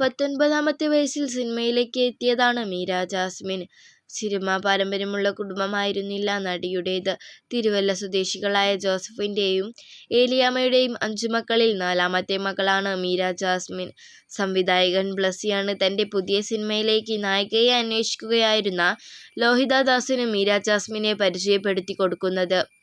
പത്തൊൻപതാമത്തെ വയസ്സിൽ സിനിമയിലേക്ക് എത്തിയതാണ് മീര ജാസ്മിൻ. സിനിമാ പാരമ്പര്യമുള്ള കുടുംബമായിരുന്നില്ല നടിയുടേത്. തിരുവല്ല സ്വദേശികളായ ജോസഫിന്റെയും ഏലിയാമ്മയുടെയും അഞ്ചു മക്കളിൽ നാലാമത്തെ മകളാണ് മീര ജാസ്മിൻ. സംവിധായകൻ ബ്ലസ്സിയാണ് തന്റെ പുതിയ സിനിമയിലേക്ക് നായികയെ അന്വേഷിക്കുകയായിരുന്ന ലോഹിത ദാസിന് മീര ജാസ്മിനെ പരിചയപ്പെടുത്തിക്കൊടുക്കുന്നത്. ലോഹിത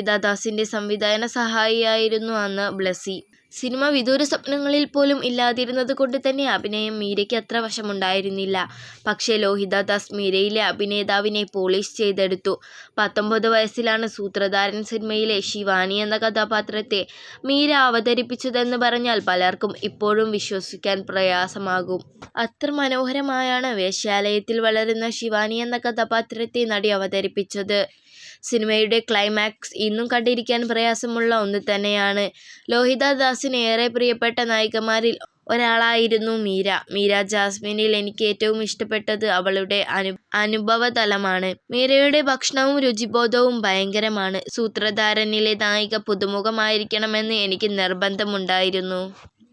ദാസിന്റെ സംവിധാന സഹായിയായിരുന്നു അന്ന് ബ്ലസി സിനിമ വിദൂര സ്വപ്നങ്ങളിൽ പോലും ഇല്ലാതിരുന്നത് കൊണ്ട് തന്നെ അഭിനയം മീരയ്ക്ക് അത്ര വശമുണ്ടായിരുന്നില്ല. പക്ഷേ ലോഹിത ദാസ് മീരയിലെ അഭിനേതാവിനെ പോളിഷ് ചെയ്തെടുത്തു. പത്തൊമ്പത് വയസ്സിലാണ് സൂത്രധാരൻ സിനിമയിലെ ശിവാനി എന്ന കഥാപാത്രത്തെ മീര അവതരിപ്പിച്ചതെന്ന് പറഞ്ഞാൽ പലർക്കും ഇപ്പോഴും വിശ്വസിക്കാൻ പ്രയാസമാകും. അത്ര മനോഹരമായാണ് വേശ്യാലയത്തിൽ വളരുന്ന ശിവാനി എന്ന കഥാപാത്രത്തെ നടി അവതരിപ്പിച്ചത്. സിനിമയുടെ ക്ലൈമാക്സ് ഇന്നും കണ്ടിരിക്കാൻ പ്രയാസമുള്ള ഒന്ന് തന്നെയാണ്. ലോഹിത ദാസിന് ഏറെ പ്രിയപ്പെട്ട നായികമാരിൽ ഒരാളായിരുന്നു മീര. മീര ജാസ്മിനിൽ എനിക്ക് ഏറ്റവും ഇഷ്ടപ്പെട്ടത് അവളുടെ അനു അനുഭവതലമാണ്. മീരയുടെ ഭക്ഷണവും രുചിബോധവും ഭയങ്കരമാണ്. സൂത്രധാരനിലെ നായിക പുതുമുഖമായിരിക്കണമെന്ന് എനിക്ക് നിർബന്ധമുണ്ടായിരുന്നു.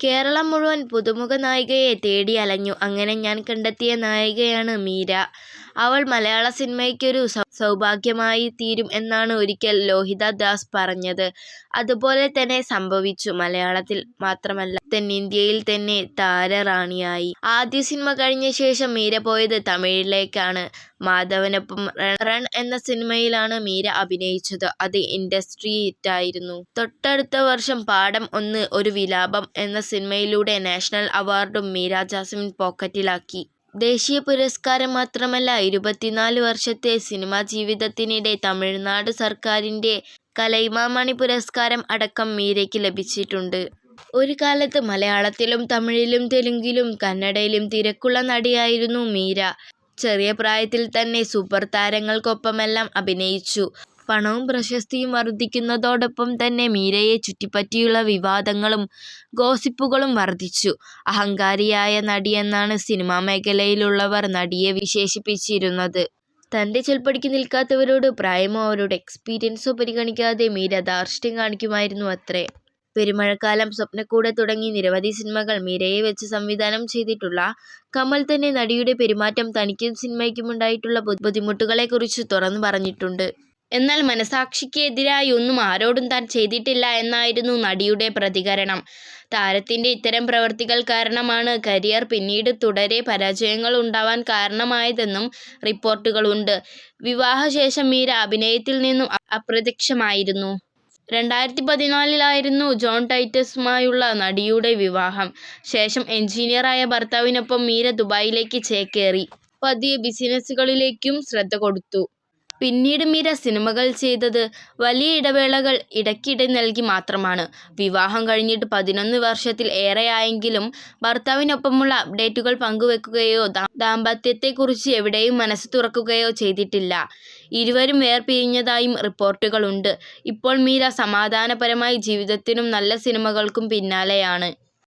കേരളം മുഴുവൻ പുതുമുഖ നായികയെ തേടി അലഞ്ഞു. അങ്ങനെ ഞാൻ കണ്ടെത്തിയ നായികയാണ് മീര. അവൾ മലയാള സിനിമയ്ക്കൊരു സൗഭാഗ്യമായിത്തീരും എന്നാണ് ഒരിക്കൽ ലോഹിത ദാസ് പറഞ്ഞത്. അതുപോലെ തന്നെ സംഭവിച്ചു. മലയാളത്തിൽ മാത്രമല്ല തെന്നിന്ത്യയിൽ തന്നെ താരറാണിയായി. ആദ്യ സിനിമ കഴിഞ്ഞ ശേഷം മീര പോയത് തമിഴിലേക്കാണ്. മാധവനൊപ്പം റൺ എന്ന സിനിമയിലാണ് മീര അഭിനയിച്ചത്. അത് ഇൻഡസ്ട്രി ഹിറ്റായിരുന്നു. തൊട്ടടുത്ത വർഷം പാഠം ഒന്ന് ഒരു വിലാപം എന്ന സിനിമയിലൂടെ നാഷണൽ അവാർഡും മീര ജാസ്മിൻ പോക്കറ്റിലാക്കി. ദേശീയ പുരസ്കാരം മാത്രമല്ല ഇരുപത്തിനാല് വർഷത്തെ സിനിമാ ജീവിതത്തിനിടെ തമിഴ്നാട് സർക്കാരിന്റെ കലൈമാമണി പുരസ്കാരം അടക്കം മീരയ്ക്ക് ലഭിച്ചിട്ടുണ്ട്. ഒരു കാലത്ത് മലയാളത്തിലും തമിഴിലും തെലുങ്കിലും കന്നഡയിലും തിരക്കുള്ള നടിയായിരുന്നു മീര. ചെറിയ പ്രായത്തിൽ തന്നെ സൂപ്പർ താരങ്ങൾക്കൊപ്പമെല്ലാം അഭിനയിച്ചു. പണവും പ്രശസ്തിയും വർദ്ധിക്കുന്നതോടൊപ്പം തന്നെ മീരയെ ചുറ്റിപ്പറ്റിയുള്ള വിവാദങ്ങളും ഗോസിപ്പുകളും വർദ്ധിച്ചു. അഹങ്കാരിയായ നടിയെന്നാണ് സിനിമാ മേഖലയിലുള്ളവർ നടിയെ വിശേഷിപ്പിച്ചിരുന്നത്. തന്റെ ചെൽപ്പടിക്ക് നിൽക്കാത്തവരോട് പ്രായമോ അവരുടെ എക്സ്പീരിയൻസോ പരിഗണിക്കാതെ മീര ധാർഷ്ട്യം കാണിക്കുമായിരുന്നുവത്രേ. പെരുമഴക്കാലം, സ്വപ്നക്കൂട് തുടങ്ങി നിരവധി സിനിമകൾ മീരയെ വെച്ച് സംവിധാനം ചെയ്തിട്ടുള്ള കമൽ തന്നെ നടിയുടെ പെരുമാറ്റം തനിക്കും സിനിമയ്ക്കുമുണ്ടായിട്ടുള്ള ബുദ്ധിമുട്ടുകളെക്കുറിച്ച് തുറന്നു പറഞ്ഞിട്ടുണ്ട്. എന്നാൽ മനസാക്ഷിക്ക് എതിരായി ഒന്നും ആരോടും താൻ ചെയ്തിട്ടില്ല എന്നായിരുന്നു നടിയുടെ പ്രതികരണം. താരത്തിന്റെ ഇത്തരം പ്രവൃത്തികൾ കാരണമാണ് കരിയർ പിന്നീട് തുടരെ പരാജയങ്ങൾ ഉണ്ടാവാൻ കാരണമായതെന്നും റിപ്പോർട്ടുകളുണ്ട്. വിവാഹശേഷം മീര അഭിനയത്തിൽ നിന്നും അപ്രത്യക്ഷമായിരുന്നു. രണ്ടായിരത്തി പതിനാലിലായിരുന്നു ജോൺ ടൈറ്റസുമായുള്ള നടിയുടെ വിവാഹം. ശേഷം എഞ്ചിനീയറായ ഭർത്താവിനൊപ്പം മീര ദുബായിലേക്ക് ചേക്കേറി. പതിയെ ബിസിനസ്സുകളിലേക്കും ശ്രദ്ധ കൊടുത്തു. പിന്നീട് മീര സിനിമകൾ ചെയ്തത് വലിയ ഇടവേളകൾ ഇടയ്ക്കിടെ നൽകി മാത്രമാണ്. വിവാഹം കഴിഞ്ഞിട്ട് പതിനൊന്ന് വർഷത്തിൽ ഏറെയായെങ്കിലും ഭർത്താവിനൊപ്പമുള്ള അപ്ഡേറ്റുകൾ പങ്കുവെക്കുകയോ ദാമ്പത്യത്തെക്കുറിച്ച് എവിടെയും മനസ്സ് തുറക്കുകയോ ചെയ്തിട്ടില്ല. ഇരുവരും വേർപിരിഞ്ഞതായും റിപ്പോർട്ടുകളുണ്ട്. ഇപ്പോൾ മീര സമാധാനപരമായി ജീവിതത്തിനും നല്ല സിനിമകൾക്കും പിന്നാലെയാണ്.